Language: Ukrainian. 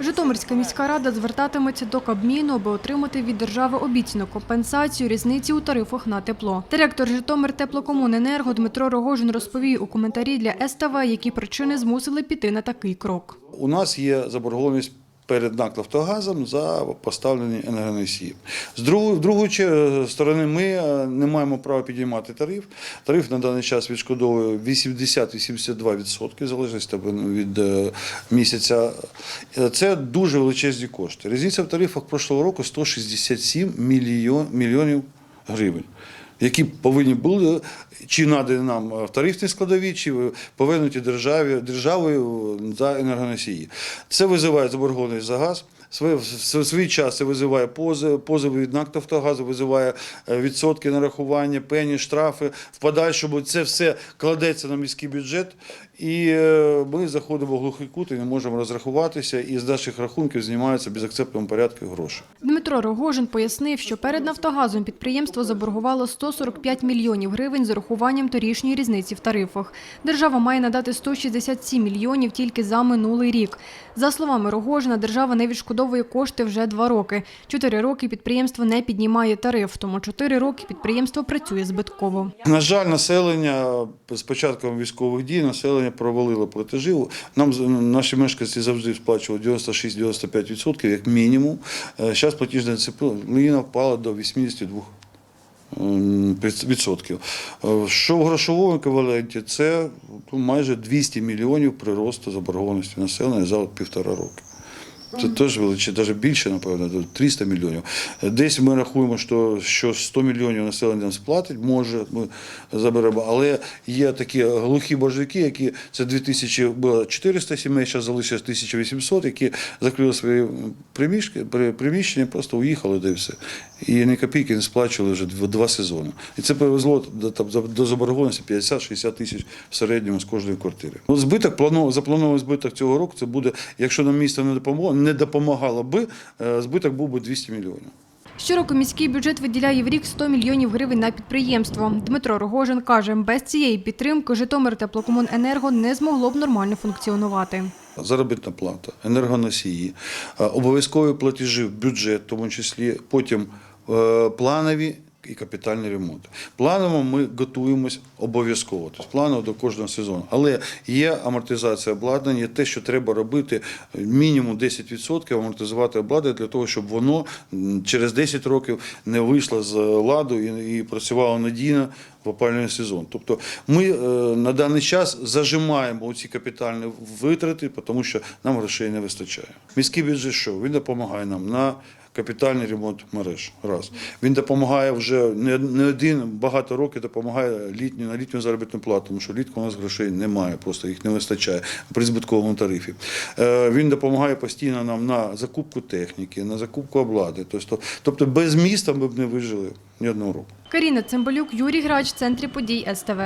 Житомирська міська рада звертатиметься до Кабміну, аби отримати від держави обіцяну компенсацію різниці у тарифах на тепло. Директор Житомир теплокомуненерго Дмитро Рогожин розповів у коментарі для СТВ, які причини змусили піти на такий крок. У нас є заборгованість перед НАК «Нафтогазом» за поставлені енергоносії. З другої, другої сторони, ми е, не маємо права підіймати тариф. Тариф на даний час відшкодовує 80-82%, в залежності від е, місяця. Е, Це дуже величезні кошти. Різниця в тарифах прошлого року 167 мільйон, мільйонів гривень. Які повинні були чи надані нам в тарифній складовій, чи повернуті державі державою за енергоносії. Це визиває заборгованість за газ. В свій час визиває позови, від НАК «Нафтогазу», визиває е, відсотки нарахування, пені, штрафи. В подальшому це все кладеться на міський бюджет, і е, ми заходимо в глухий кут і не можемо розрахуватися, і з наших рахунків знімаються безакцептному порядку гроші. Дмитро Рогожин пояснив, що перед Нафтогазом підприємство заборгувало 145 мільйонів гривень з урахуванням торішньої різниці в тарифах. Держава має надати 167 мільйонів тільки за минулий рік. За словами Рогожина, держава не відшкодовує кошти вже два роки. Чотири роки підприємство не піднімає тариф, тому чотири роки підприємство працює збитково. На жаль, населення з початком військових дій населення провалило платежі. Нам наші мешканці завжди сплачували 96-95% як мінімум. Зараз платіжна дисципліна впала до 82%. відсотків. Е, Що в грошовому еквіваленті, це ну, майже 200 мільйонів приросту заборгованості населення за півтора роки. Це теж величе, навіть більше, напевно, 300 мільйонів. Десь ми рахуємо, що, що 100 мільйонів населення сплатить, може, ми заберемо. Але є такі глухі боржники, які це 2000, було 400 сімей, зараз залишилось 1800, які закрили свої приміщення, при- приміщення, просто уїхали, де все. І ні копійки не сплачували вже два сезони. І це привезло до, там, до заборгованості 50-60 тисяч в середньому з кожної квартири. Ну, збиток, планов, запланований збиток цього року, це буде, якщо нам місто не допомогло, не допомагало би, е, збиток був би 200 мільйонів. Щороку міський бюджет виділяє в рік 100 мільйонів гривень на підприємство. Дмитро Рогожин каже, без цієї підтримки Житомир теплокомуненерго не змогло б нормально функціонувати. Заробітна плата, енергоносії, е, обов'язкові платежі в бюджет, в тому числі потім е, планові і капітальні ремонти. Планово ми готуємось обов'язково, тобто планово до кожного сезону. Але є амортизація обладнання, є те, що треба робити мінімум 10% амортизувати обладнання для того, щоб воно через 10 років не вийшло з ладу і, і працювало надійно в опалювальний сезон. Тобто ми е, на даний час зажимаємо ці капітальні витрати, тому що нам грошей не вистачає. Міський бюджет що? Він допомагає нам на капітальний ремонт мереж. Раз. Він допомагає вже не, один, багато років допомагає літню, на літню заробітну плату, тому що літку у нас грошей немає, просто їх не вистачає при збитковому тарифі. Е, Він допомагає постійно нам на закупку техніки, на закупку обладнання. Тобто, тобто без міста ми б не вижили ні одного року. Каріна Цимбалюк, Юрій Грач, центрі подій СТВ.